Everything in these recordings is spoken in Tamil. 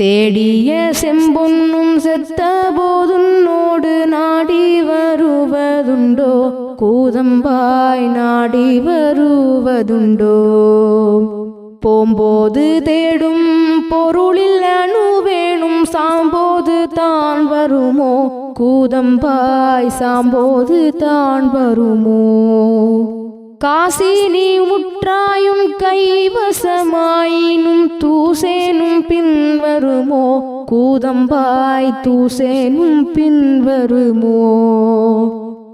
தேடிய செம்பொன்னும் செத்த போதுன்னோடு நாடி வருவதுண்டோ? கூதம்பாய் நாடி வருவதுண்டோ? போம்போது தேடும் பொருளில் அணு வேணும் சாம்போது தான் வருமோ? கூதம்பாய் சாம்போது தான் வருமோ? காசி நீ முற்றாயும் கைவசமாயினும் கூதம்பாய் தூசேனும் பின்வருமோ?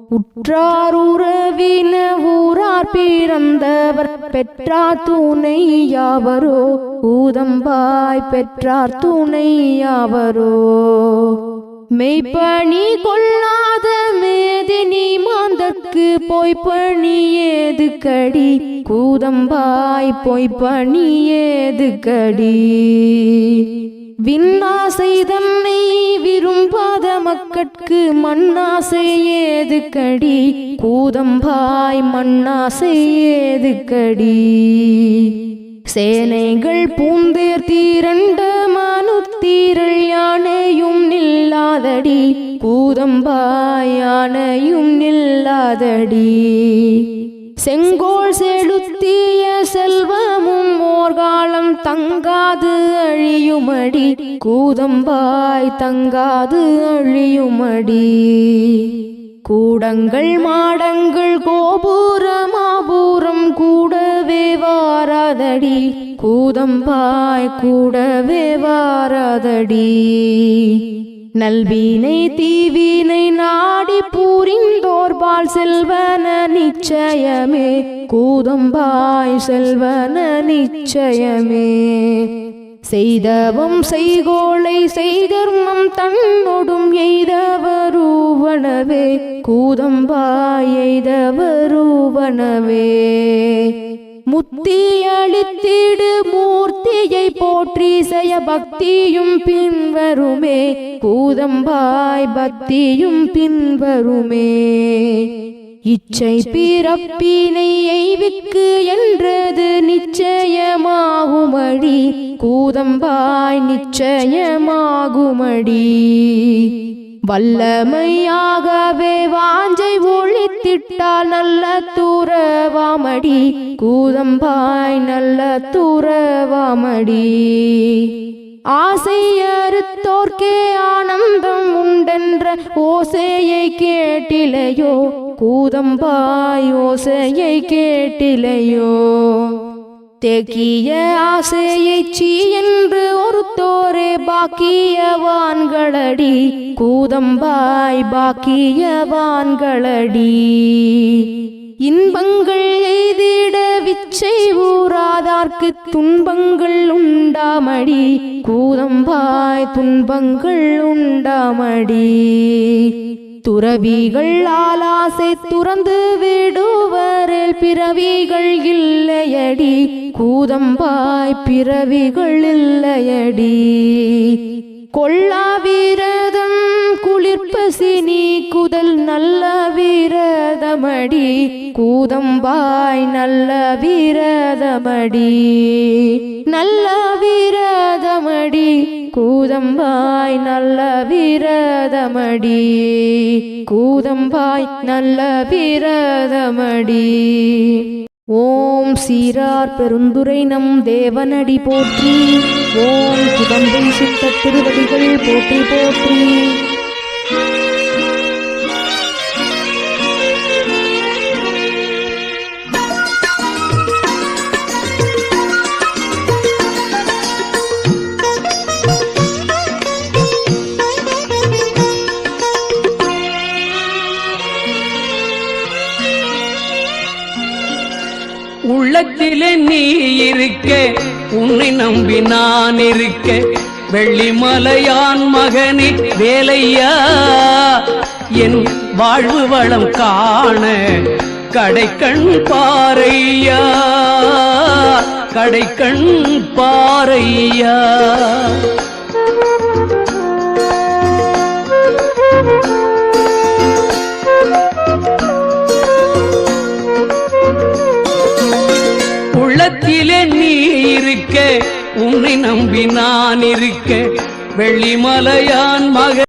உற்றார் உறவின ஊரார் பிறந்தவர் பெற்றார் துணை யாவரோ? கூதம்பாய் பெற்றார் துணை யாவரோ? மெய்ப்பணி கொள்ளாத மேதினி மாந்தற்கு பொய்ப்பணி ஏது கடி? கூதம்பாய் பொய்ப்பணி ஏது கடி? விண்ணாசை தன்னை விரும்பாத மக்கட்கு மண்ணாசை ஏது கடி கூதம்பாய் மண்ணாசை ஏது கடி சேனைகள் பூந்தேர் தீரண்ட மனுத்தீரள் யானையும் நில்லாதடி. கூதம்பாய் யானையும் நில்லாதடி. செங்கோ தங்காது அழியுமடி. கூதம்பாய் தங்காது அழியுமடி. கூடங்கள் மாடங்கள் கோபுரமாபூரம் கூடவே வாராதடி. கூதம்பாய் கூடவே வாராதடி. நல்வினை தீவினை நாடி பூரிந்தோர்பால் செல்வன நிச்சயமே. கூதம்பாய் செல்வன நிச்சயமே. செய்தவம் செய்கோளை செய்தர்மம் தன்னொடும் எய்தவருவனவே கூதம்பாய் எய்தவருவனவே முத்தி அளித்திடு பக்தியை போற்றி செய்ய பக்தியும் பின்வருமே. கூதம்பாய் பக்தியும் பின்வருமே. இச்சை பிறப்பினை எய்விக்கு என்றது நிச்சயமாகுமடி. கூதம்பாய் நிச்சயமாகுமடி. வல்லமையாகவே வாஞ்சை ஒழித்திட்டால் நல்ல தூரவாமடி. கூதம்பாய் நல்ல தூரவாமடி. ஆசையறுத்தோர்க்கே ஆனந்தம் உண்டென்ற ஓசையை கேட்டிலையோ. கூதம்பாய் ஓசையை கேட்டிலையோ. தேக்கிய ஆசையை சீ என்று ஒருத்தோரே பாக்கியவான்களடி. கூதம்பாய் பாக்கியவான்களடி. இன்பங்கள் எய்திட விச்சை ஊராதார்க்கு துன்பங்கள் உண்டாமடி. கூதம்பாய் துன்பங்கள் உண்டாமடி. துறவிகள் ஆலாசை துறந்து விடுவரில் பிறவிகள் இல்லையடி. கூதம்பாய் பிறவிகள் இல்லையடி. கொல்லா வீரதம் குளிர்பசி குதல் நல்ல வீரதமடி. கூதம்பாய் நல்ல வீரதமடி. நல்ல வீரதமடி. கூதம்பாய் நல்ல வீரதமடி. கூதம்பாய் நல்ல வீரதமடி. ஓம் சீரார் பெருந்துரை நம் தேவனடி போற்றி. ஓம் குதம்பை சித்த திருவடிகள் போற்றி போற்றி. உள்ளத்திலே நீ இருக்க உன்னை நம்பி நான் இருக்க. வெள்ளிமலையான் மகனே வேலையா? என் வாழ்வு வளம் காண கடைக்கண் பாறையா? கடைக்கண் பாறையா? உள்ளத்திலே நீ இருக்க உன்னை நம்பி நான் இருக்க வெள்ளிமலையான் மக